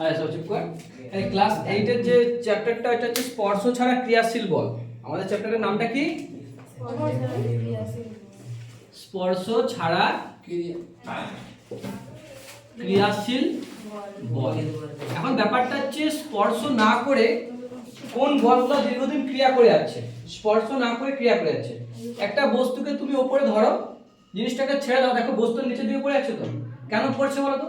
আরে সব চুপ কর। এই ক্লাস এইটের যে চ্যাপ্টারটা এটা হচ্ছে স্পর্শ ছাড়া ক্রিয়াশীল বল। আমাদের চ্যাপ্টারের নামটা কি? স্পর্শ ছাড়া ক্রিয়াশীল বল। এখন ব্যাপারটা হচ্ছে স্পর্শ না করে কোন বলগুলো দীর্ঘদিন ক্রিয়া করে যাচ্ছে? স্পর্শ না করে ক্রিয়া করে যাচ্ছে। একটা বস্তুকে তুমি ওপরে ধরো জিনিসটাকে ছেড়ে দাও দেখো বস্তুর নিচে দিকে পড়ে যাচ্ছে তো। কেন পড়ছে বলো তো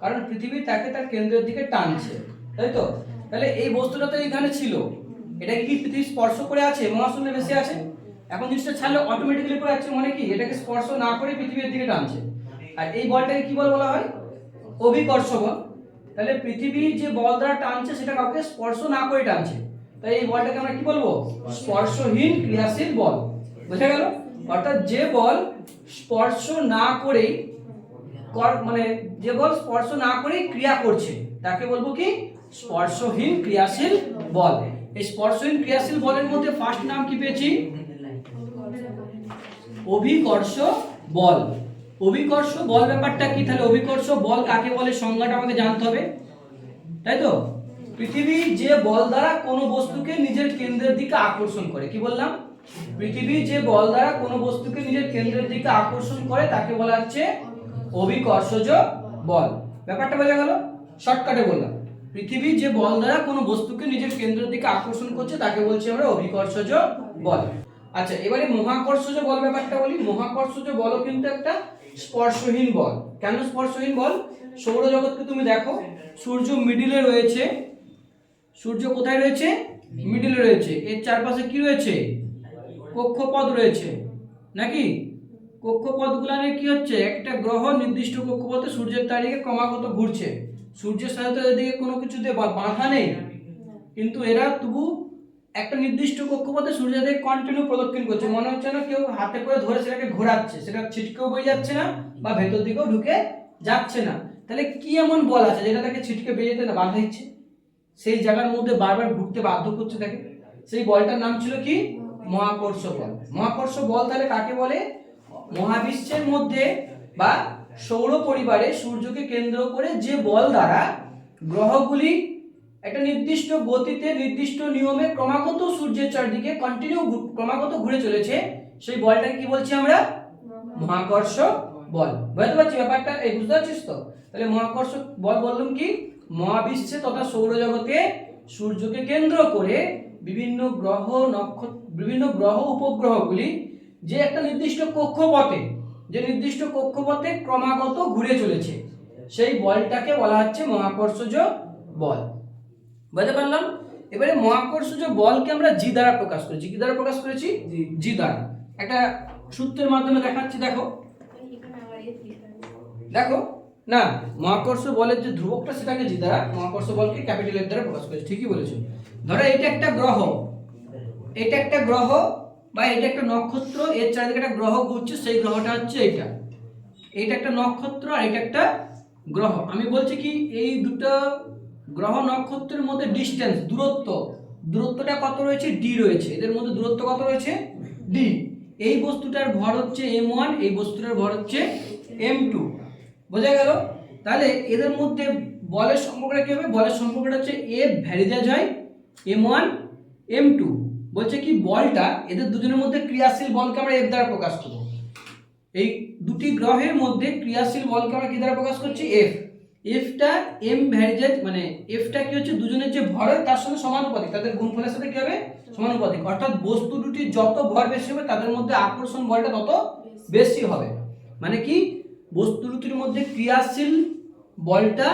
কারণ পৃথিবী তাকে তার কেন্দ্রের দিকে টানছে, তাই তো? তাহলে এই বস্তুটা তো এখানে ছিল। এটা কি পৃথিবী স্পর্শ করে আছে, মহাশূন্যে বেশি আছে? এখন জিনিসটা ছাড়লে অটোমেটিক্যালি করে যাচ্ছে মানে কি? এটাকে স্পর্শ না করে পৃথিবীর দিকে টানছে। আর এই বলটাকে কি বল বলা হয়? অভিকর্ষ বল তাহলে পৃথিবী যে বল দ্বারা টানছে, সেটা কাউকে স্পর্শ না করে টানছে। তাই এই বলটাকে আমরা কি বলব? স্পর্শহীন ক্রিয়াশীল বল। বোঝা গেল? অর্থাৎ যে বল স্পর্শ না করেই কর- মানে যে বল স্পর্শ না করেই ক্রিয়া করছে, তাকে বলব কি? স্পর্শহীন ক্রিয়াশীল বল। এই স্পর্শহীন ক্রিয়াশীল বলের মধ্যে ফার্স্ট নাম কি পেয়েছি? অভিকর্ষ বল। অভিকর্ষ বল ব্যাপারটা কি? তাহলে অভিকর্ষ বল কাকে বলে? সংজ্ঞাটা আমাকে জানতে হবে। তাই তো? পৃথিবী যে বল দ্বারা কোনো বস্তুকে নিজের কেন্দ্রের দিকে আকর্ষণ করে। কি বললাম? পৃথিবী যে বল দ্বারা কোনো বস্তুকে নিজের কেন্দ্রের দিকে আকর্ষণ করে, তাকে বলা হচ্ছে অভিকর্ষজ বল। ব্যাপারটা বোঝা গেল? শর্টকাটে বললাম। পৃথিবী যে বল দ্বারা কোনো বস্তুকে নিজের কেন্দ্রের দিকে আকর্ষণ করছে, তাকে বলছি আমরা অভিকর্ষজ বল। আচ্ছা এবারে মহাকর্ষজ বল ব্যাপারটা বলি। মহাকর্ষজ বলও কিন্তু একটা স্পর্শহীন বল। কেন স্পর্শহীন বল? সৌরজগৎকে তুমি দেখো, সূর্য মিডিলে রয়েছে। সূর্য কোথায় রয়েছে? মিডিলে রয়েছে। এর চারপাশে কি রয়েছে? কক্ষপথ রয়েছে। নাকি? কক্ষপথগুলো নিয়ে কি হচ্ছে? একটা গ্রহ নির্দিষ্ট কক্ষপথে সূর্যের তারিখে ক্রমাগত ঘুরছে। সূর্যের সাথে তো এদিকে কোনো কিছুতে বাধা নেই। কিন্তু এরা তবু একটা নির্দিষ্ট কক্ষপথে সূর্যদের কন্টিনিউ প্রদক্ষিণ করছে। মনে হচ্ছে না কেউ হাতে করে ধরে সেটাকে ঘোরাচ্ছে। সেটা ছিটকেও বয়ে যাচ্ছে না বা ভেতর দিকেও ঢুকে যাচ্ছে না। তাহলে কি এমন বল আছে যেটা তাকে ছিটকে বেয়ে যেতে না বাধা দিচ্ছে? সেই জায়গার মধ্যে বারবার ঘুরতে বাধ্য করছে তাকে। সেই বলটার নাম ছিল কি? মহাকর্ষ বল। মহাকর্ষ বল তাহলে কাকে বলে? মহাবিশ্বের মধ্যে বা সৌর পরিবারে সূর্যকে কেন্দ্র করে যে বল দ্বারা গ্রহগুলি একটা নির্দিষ্ট গতিতে, নির্দিষ্ট নিয়মে ক্রমাগত সূর্যের চারদিকে কন্টিনিউ ক্রমাগত ঘুরে চলেছে, সেই বলটাকে কি বলছি আমরা? মহাকর্ষ বল। বুঝতে পারছি ব্যাপারটা? এই বুঝতে পারছিস তো? তাহলে মহাকর্ষ বল বললাম কি? মহাবিশ্বে তথা সৌরজগতে সূর্যকে কেন্দ্র করে বিভিন্ন গ্রহ নক্ষত্র বিভিন্ন গ্রহ, উপগ্রহগুলি যে একটা নির্দিষ্ট কক্ষপথে যে নির্দিষ্ট কক্ষপথে ক্রমাগত ঘুরে চলেছে সেই বলটাকে বলা হচ্ছে মহাকর্ষজ বল। বুঝতে পারলাম? এবারে মহাকর্ষজ বলকে আমরা জি দ্বারা প্রকাশ করেছি। কি দ্বারা প্রকাশ করেছি? জি। দ্বারা। একটা সূত্রের মাধ্যমে দেখাচ্ছি দেখো। দেখো? না মহাকর্ষ বলের যে ধ্রুবকটা সেটাকে জি দ্বারা মহাকর্ষ বলকে ক্যাপিটাল এর দ্বারা প্রকাশ করেছে। ঠিকই বলেছ। ধরো এটা একটা গ্রহ। এটা একটা গ্রহ বা এটা একটা নক্ষত্র, এর চারিদিকে একটা গ্রহ ঘুরছে, সেই গ্রহটা হচ্ছে এইটা এইটা একটা নক্ষত্র আর এটা একটা গ্রহ। আমি বলছি কি, এই দুটো গ্রহ নক্ষত্রের মধ্যে ডিস্টেন্স দূরত্ব। দূরত্বটা কত রয়েছে? ডি রয়েছে। এদের মধ্যে দূরত্ব কত রয়েছে? ডি এই বস্তুটার ভর হচ্ছে এম ওয়ান এই বস্তুটার ভর হচ্ছে এম টু বোঝা গেল? তাহলে এদের মধ্যে বলের সম্পর্কটা কি হবে? বলের সম্পর্কটা হচ্ছে এ ভ্যারিজাজ হয় এম ওয়ান এম টু বলছে কি বলটা এদের দুজনের মধ্যে ক্রিয়াশীল বলকে আমরা এফ দ্বারা প্রকাশ করব। এই দুটি গ্রহের মধ্যে ক্রিয়াশীল বলকে আমরা কি দ্বারা প্রকাশ করছি? এফ এফটা এম ভ্যারিজেজ মানে এফটা কি হচ্ছে? দুজনের যে ভর তার সঙ্গে সমানুপাতিক। তাদের গুণফলের সাথে কি হবে? সমানুপাতিক। অর্থাৎ বস্তু দুটি যত ভর বেশি হবে, তাদের মধ্যে আকর্ষণ বলটা তত বেশি হবে। মানে কি? বস্তু দুটির মধ্যে ক্রিয়াশীল বলটা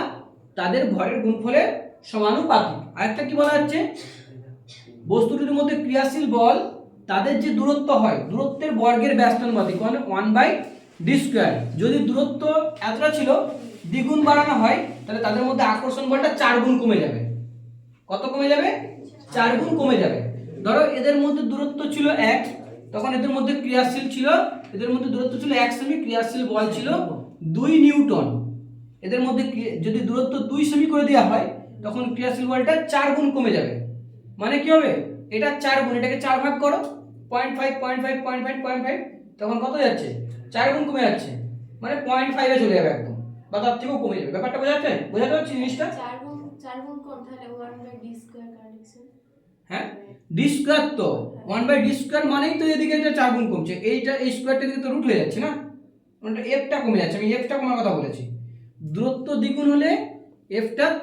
তাদের ভরের গুণফলের সমানুপাতিক। আরেকটা কি বলা হচ্ছে? বস্তু দুটির মধ্যে ক্রিয়াশীল বল, তাদের যে দূরত্ব হয়, দূরত্বের বর্গের ব্যস্তানুপাতিক মানে ওয়ান বাই ডি স্কোয়ার যদি দূরত্ব এতটা ছিল, দ্বিগুণ বাড়ানো হয়, তাহলে তাদের মধ্যে আকর্ষণ বলটা চার গুণ কমে যাবে। কত কমে যাবে? চার গুণ কমে যাবে। ধরো এদের মধ্যে দূরত্ব ছিল এক, তখন এদের মধ্যে ক্রিয়াশীল ছিল, এদের মধ্যে দূরত্ব ছিল এক সেমি ক্রিয়াশীল বল ছিল দুই নিউটন। এদের মধ্যে যদি দূরত্ব দুই সেমি করে দেওয়া হয়, তখন ক্রিয়াশীল বলটা চার গুণ কমে যাবে। মানে কি হবে? এটা চার গুণ এটাকে চার ভাগ করো point five point five point five point five তখন কত যাচ্ছে? চার গুণ কমে যাচ্ছে। মানে পয়েন্ট ফাইভে চলে যাবে একদম। বা তার থেকেও কমে যাবে। ব্যাপারটা বোঝা যাচ্ছে বোঝাতে পারছি জিনিসটা? হ্যাঁ? ডি স্কোয়ার তো। ওয়ান বাই ডি স্কোয়ার মানেই তো এদিকে এটা চার গুণ কমছে। এইটা এই স্কোয়ারটা দিকে তো রুট হয়ে যাচ্ছে না? মানে এফটা কমে যাচ্ছে। আমি এফটা কমার কথা বলেছি। দূরত্ব দ্বিগুণ হলে এফটা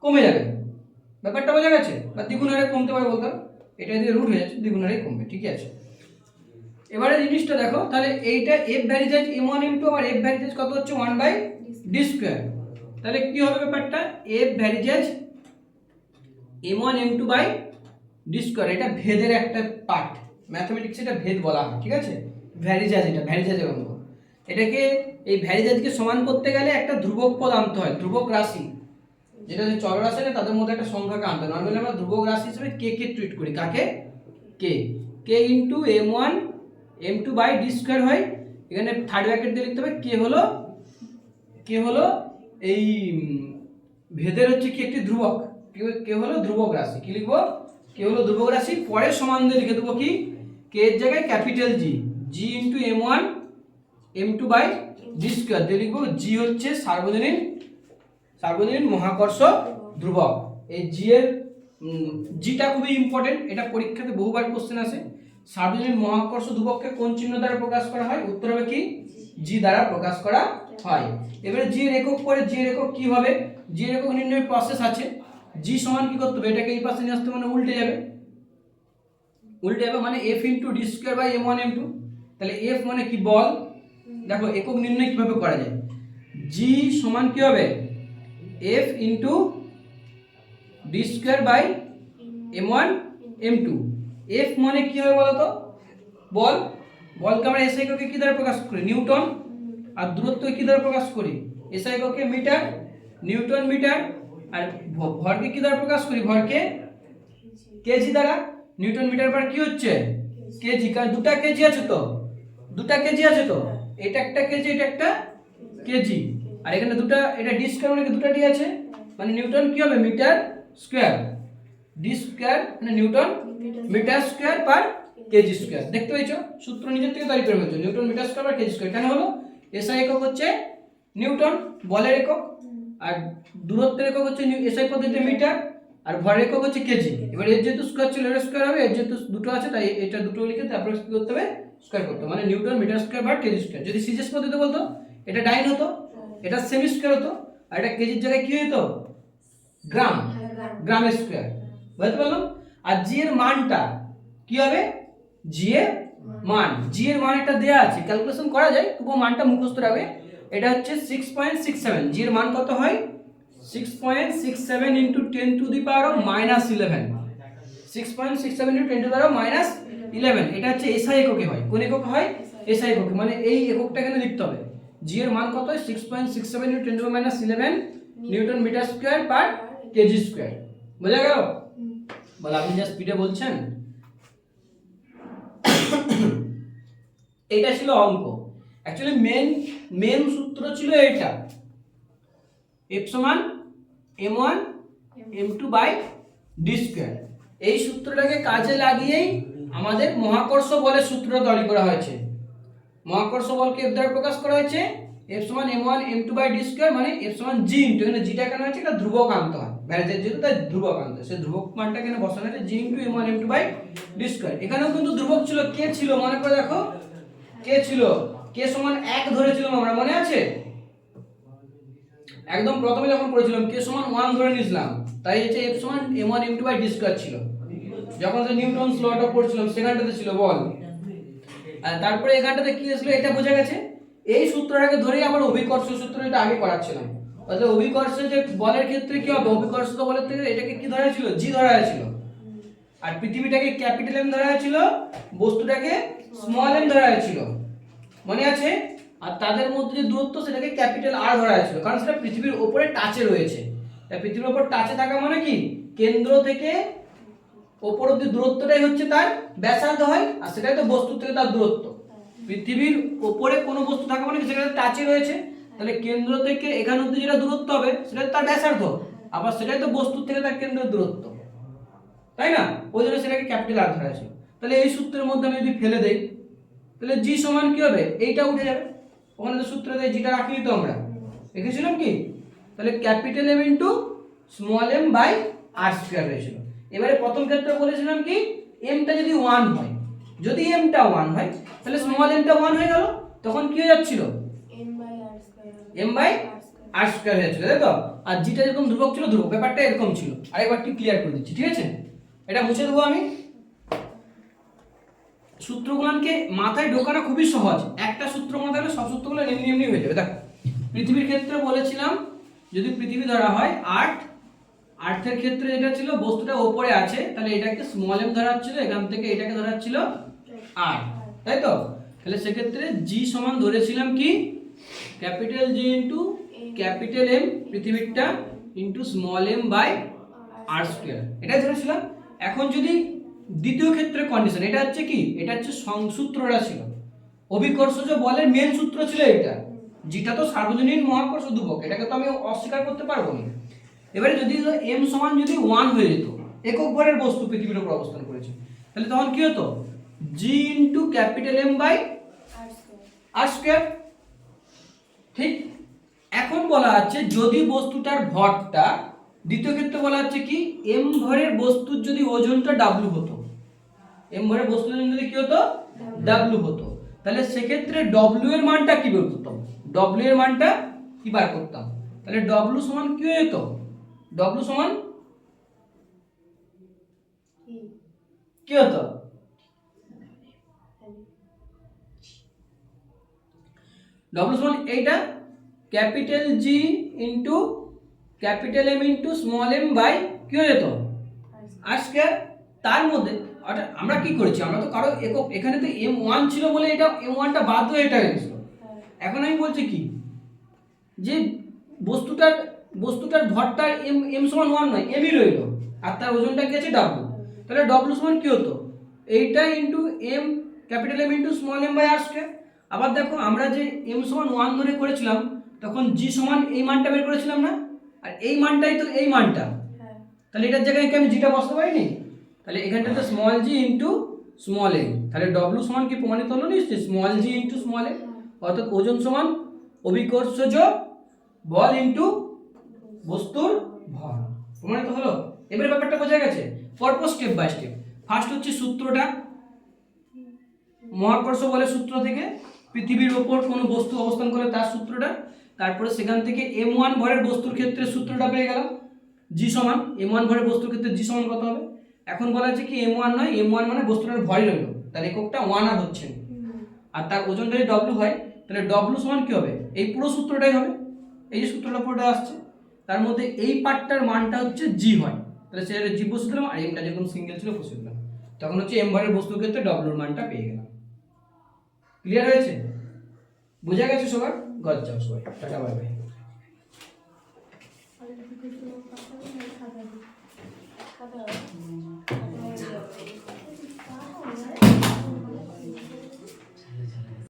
কমে যাবে। ব্যাপারটা বোঝা গেছে? বা দ্বিগুণ হারে কমতে পারে বলতে এটা যদি রুট হয়ে যাচ্ছে দ্বিগুণ হারে কমবে ঠিকই আছে? এবারে জিনিসটা দেখো, তাহলে এইটা F varies as M one into আর এফ ভ্যারিজেজ কত হচ্ছে? ওয়ান বাই ডি স্কোয়ার তাহলে কি হবে ব্যাপারটা? F varies as M one M two by D square এটা ভেদের একটা পার্ট ম্যাথমেটিক্স এটা ভেদ বলা হয়, ঠিক আছে? ভ্যারিজাজ এটা ভ্যারিজাজের অঙ্ক। এটাকে, এই ভ্যারিজাজকে সমান করতে গেলে একটা ধ্রুবক পদ আনতে হয়, ধ্রুবক রাশি। যেটা হচ্ছে চলরাশি না, তাদের মধ্যে একটা সংখ্যাকে আনতে নর্মালি আমরা ধ্রুবক রাশি হিসেবে কে কে ট্রিট করি? কাকে? K. K into M one M two by D square হয়। এখানে থার্ড ব্র্যাকেট দিয়ে লিখতে হবে, কে হলো? কে হলো? এই ভেদের হচ্ছে কি একটি ধ্রুবক। কে- কে হলো? ধ্রুবক রাশি। কি লিখব? কে হলো ধ্রুবক রাশি? পরে সমান দিয়ে লিখে দেবো কি? কে এর জায়গায় capital G G into M one M two by D square দিয়ে লিখব জি হচ্ছে সার্বজনীন সার্বজনীন মহাকর্ষ ধ্রুবক। এই জি এর জিটা খুবই ইম্পর্টেন্ট এটা পরীক্ষাতে বহুবার কোশ্চেন আসে। সার্বজনীন মহাকর্ষ ধ্রুবককে কোন চিহ্ন দ্বারা প্রকাশ করা হয়? উত্তর হবে কি? জি দ্বারা প্রকাশ করা হয়। এবারে জি এর একক পরে জি এর একক কি হবে? জি এর একক নির্ণয়ের প্রসেস আছে। জি সমান কি করতে হবে? এটাকে এই পাশে নিয়ে আসতে মানে উল্টে যাবে। উল্টে যাবে মানে F into D square by M one M two তাহলে এফ মানে কি? বল। দেখো, একক নির্ণয় কীভাবে করা যায়? জি সমান কি হবে? F into D square by M one M two F মানে কি হবে বলো তো বল। বলকে আমরা এসআই এককে কি দ্বারা প্রকাশ করি? নিউটন। আর দূরত্ব কি দ্বারা প্রকাশ করি? এসআই এককে মিটার, নিউটন মিটার। আর ভরকে কি দ্বারা প্রকাশ করি? ভরকে কেজি দ্বারা। নিউটন মিটার পার কি হচ্ছে? কেজি কারণ দুটা কেজি আছে তো? দুটা কেজি আছে তো? এটা একটা কেজি এটা একটা কেজি আর এখানে দুটো, এটা ডি স্কোয়ার মানে দুটা ডি আছে? মানে নিউটন কি হবে? Metre square. ডি স্কোয়ার মানে newton metre square per KG square দেখতে পেয়েছ? সূত্র নিজের থেকে তৈরি করে ফেলছো। Newton metre square per KG square কেন হলো এসআই একক হচ্ছে নিউটন, বলের একক। আর দূরত্বের একক হচ্ছে এসআই পদ্ধতিতে মিটার। আর ভরের একক হচ্ছে কেজি এবার এর যেহেতু স্কোয়ার ছিল এর স্কোয়ার হবে। এর যেহেতু দুটো আছে, তাই এটা দুটো লিখে তারপর কি করতে হবে? স্কোয়ার করতে মানে নিউটন মিটার স্কোয়ার বা কেজি স্কোয়ার যদি সিজিএস পদ্ধতিতে বলতো, এটা ডাইন হতো। এটা সেমি স্কোয়ার হতো আর এটা কেজির জায়গায় কি হতো গ্রাম। গ্রামের স্কোয়ার বুঝতে পারলাম? আর জি এর মানটা কি হবে? জি এর মান। জি এর মান একটা দেয়া আছে ক্যালকুলেশন করা যায় তবুও মানটা মুখস্থ রাখবে। এটা হচ্ছে six point six seven G এর মান কত হয়? Six point six seven into ten to the power of minus eleven six point six seven into ten to power of minus eleven এটা হচ্ছে এসআই এককে হয়। কোন একক হয়? এসআই এককে। মানে এই এককটা এখানে লিখতে হবে। জি এর মান কত? Six point six seven into ten to minus eleven newton metre square per KG square বোঝা গেল? বলে আপনি যা স্পিডে বলছেন। এটা ছিল অঙ্ক। অ্যাকচুয়ালি মেন মেন সূত্র ছিল এটা। এফ সমান M one M two by D square এই সূত্রটাকে কাজে লাগিয়েই আমাদের মহাকর্ষ বলের সূত্র তৈরি করা হয়েছে। মহাকর্ষ বলকে এফ দ্বারা প্রকাশ করা হয়েছে। এফ সমান M one M two by D square মানে এফ সমান জি ইন্টু এখানে জিটা কেন আছে, এটা ধ্রুবক হয়। ভ্যারিজের যেহেতু তাই ধ্রুবক সেই ধ্রুবক মানটা কেন বসানো হয়েছে G into M one M two by D square এখানেও কিন্তু ধ্রুবক ছিল কে ছিল, মনে করে দেখো। কে ছিল কে সমান এক ধরেছিলাম আমরা, মনে আছে? একদম প্রথমে যখন পড়েছিলাম কে সমান ওয়ান ধরে নিয়েছিলাম, তাই হচ্ছে এফ সমান M one M two by D square ছিল। যখন যে নিউটন লটা পড়ছিলাম, সেখানটাতে ছিল বল। তারপরে এখানটাতে কি ছিল এটা বোঝা গেছে? এই সূত্রটাকে ধরেই আমার অভিকর্ষ সূত্র এটা আগে করাচ্ছিলাম। অর্থাৎ অভিকর্ষ যে বলের ক্ষেত্রে কি হবে? অভিকর্ষ তো বলের থেকে এটাকে কি ধরা ছিল জি ধরা হয়েছিল। আর পৃথিবীটাকে ক্যাপিটাল এম ধরা হয়েছিল, বস্তুটাকে স্মল এম ধরা হয়েছিল। মনে আছে? আর তাদের মধ্যে যে দূরত্ব, সেটাকে ক্যাপিটাল আর ধরা হয়েছিল। কারণ সেটা পৃথিবীর ওপরে টাচে রয়েছে। তাই পৃথিবীর ওপর টাচে থাকা মানে কি? কেন্দ্র থেকে ওপর অব্দি দূরত্বটাই হচ্ছে তার ব্যাসার্ধ হয়, আর সেটাই তো বস্তু থেকে তার দূরত্ব। পৃথিবীর ওপরে কোনো বস্তু থাকা মানে সেটা টাচে রয়েছে, তাহলে কেন্দ্র থেকে এখান অব্দি যেটা দূরত্ব হবে, সেটা তার ব্যাসার্ধ। আবার সেটাই তো বস্তু থেকে তার কেন্দ্রের দূরত্ব। তাই না? ওই জন্য সেটাকে ক্যাপিটাল আর ধরা আছে তাহলে এই সূত্রের মধ্যে আমি যদি ফেলে দেই, তাহলে জি সমান কি হবে? এইটা উঠে যাবে। ওখানে তো সূত্র দেয় জিটা রাখিনি তো আমরা। দেখেছিলাম কি? তাহলে capital M into small M by R square হয়েছিল এবারে প্রথম ক্ষেত্রে বলেছিলাম কি? এমটা যদি ওয়ান হয় যদি এমটা ওয়ান হয় তাহলে স্মল এমটা ওয়ান হয়ে গেল তখন কি হয়ে যাচ্ছিল? এম বাই আর স্কয়ার হয়ে যাচ্ছিল তাই তো? আর জিটা যেরকম ধ্রুবক ছিল ধ্রুবক ব্যাপারটা এরকম ছিল। আরেকবার একটু ক্লিয়ার করে দিচ্ছি ঠিক আছে? এটা মুছে দেবো আমি। সূত্রগুলোকে মাথায় ঢোকানো খুবই সহজ। একটা সূত্র মাথায় হলে সব সূত্রগুলো এমনি এমনি হয়ে যাবে। দেখো পৃথিবীর ক্ষেত্রে বলেছিলাম যদি পৃথিবী ধরা হয় আট আর্থের ক্ষেত্রে যেটা ছিল বস্তুটা ওপরে আছে তাহলে এটাকে স্মল এম ধরা হচ্ছিল এখান থেকে এটাকে ধরা হচ্ছিল আর তাই তো? তাহলে সেক্ষেত্রে জি সমান ধরেছিলাম কি? Capital G into capital M পৃথিবীরটা into small M by R square এটাই ধরেছিলাম। এখন যদি দ্বিতীয় ক্ষেত্রে কন্ডিশন এটা হচ্ছে কি? এটা হচ্ছে সংসূত্রটা ছিল অভিকর্ষজ বলের মেন সূত্র ছিল এটা। যেটা তো সার্বজনীন মহাকর্ষ ধ্রুবক, এটাকে তো আমি অস্বীকার করতে পারব না। এবারে যদি এম সমান যদি ওয়ান হয়ে যেত, একক ভরের বস্তু পৃথিবীর উপর অবস্থান করেছে, তাহলে তখন কি হতো? G into capital M by R square. ঠিক এখন বলা আছে যদি বস্তুটার ভরটা দ্বিতীয় ক্ষেত্রে বলা হচ্ছে কি? এম ভরের বস্তুর যদি ওজনটা ডাব্লু হতো এম ভরের বস্তুর ওজন যদি কি হতো? ডাব্লু হতো। তাহলে সেক্ষেত্রে ডব্লিউ এর মানটা কি বের করতাম? ডব্লিউ এর মানটা কি বার করতাম? তাহলে ডব্লু সমান কি হয়ে যেত? ডব্লু সমান কি হতো? ডব্লু সমান এইটা capital G into capital M into small M by কি হয়ে যেত? স্কোয়ার তার মধ্যে, অর্থাৎ আমরা কি করেছি? আমরা তো কারও একক, এখানে তো এম ওয়ান ছিল বলে এটা এম ওয়ানটা বাদ হয়ে এটা হ্যাঁ এখন আমি বলছি কি? যে বস্তুটার বস্তুটার ভরটার এম এম সমান ওয়ান নয় এমই রইল, আর তার ওজনটা আছে? ডাব্লু তাহলে ডাব্লু সমান কি হতো? এইটা into M capital M into small M by square আবার দেখো আমরা যে এম সমান ওয়ান ধরে করেছিলাম তখন জি সমান এই মানটা বের করেছিলাম না? আর এই মানটাই তো এই মানটা। হ্যাঁ। তাহলে এটার জায়গায় কি আমি জিটা বসতে পারিনি? তাহলে এখানটা তো small G into small M তাহলে ডব্লু সমান কি প্রমাণিত হলো নিশ্চয়ই? Small G into small M অর্থাৎ ওজন সমান অভিকর্ষজ বল ইন্টু বস্তুর ভর। প্রমাণিত হলো? এবারে ব্যাপারটা বোঝা গেছে। পরপর স্টেপ বাই স্টেপ ফার্স্ট হচ্ছে সূত্রটা। মহাকর্ষ বলে সূত্র থেকে পৃথিবীর ওপর কোনো বস্তু অবস্থান করে তার সূত্রটা তারপরে সেখান থেকে এম ওয়ান ভরের বস্তুর ক্ষেত্রে সূত্রটা পেয়ে গেলাম জি সমান এম ওয়ান ভরের বস্তুর ক্ষেত্রে জি সমান কত হবে? এখন বলা আছে কি এম ওয়ান নয় এম ওয়ান মানে বস্তুটার ভরই রইল তার এককটা ওয়ান আর হচ্ছে আর তার ওজনটা যদি ডব্লু হয় তাহলে ডব্লু সমান কি হবে? এই পুরো সূত্রটাই হবে এই যে সূত্রটা পুরোটা আসছে তার মধ্যে এই পার্টটার মানটা হচ্ছে জি হয় তাহলে সেটা জি বসে দিলাম আর এমটা যেরকম সিঙ্গেল ছিল বসে দিলাম। তখন হচ্ছে এম ভরের বস্তুর ক্ষেত্রে ডব্লুর মানটা পেয়ে গেলাম। ক্লিয়ার হয়েছে? বোঝা গেছে সবার? গজ যাও সবাই। Tata bye bye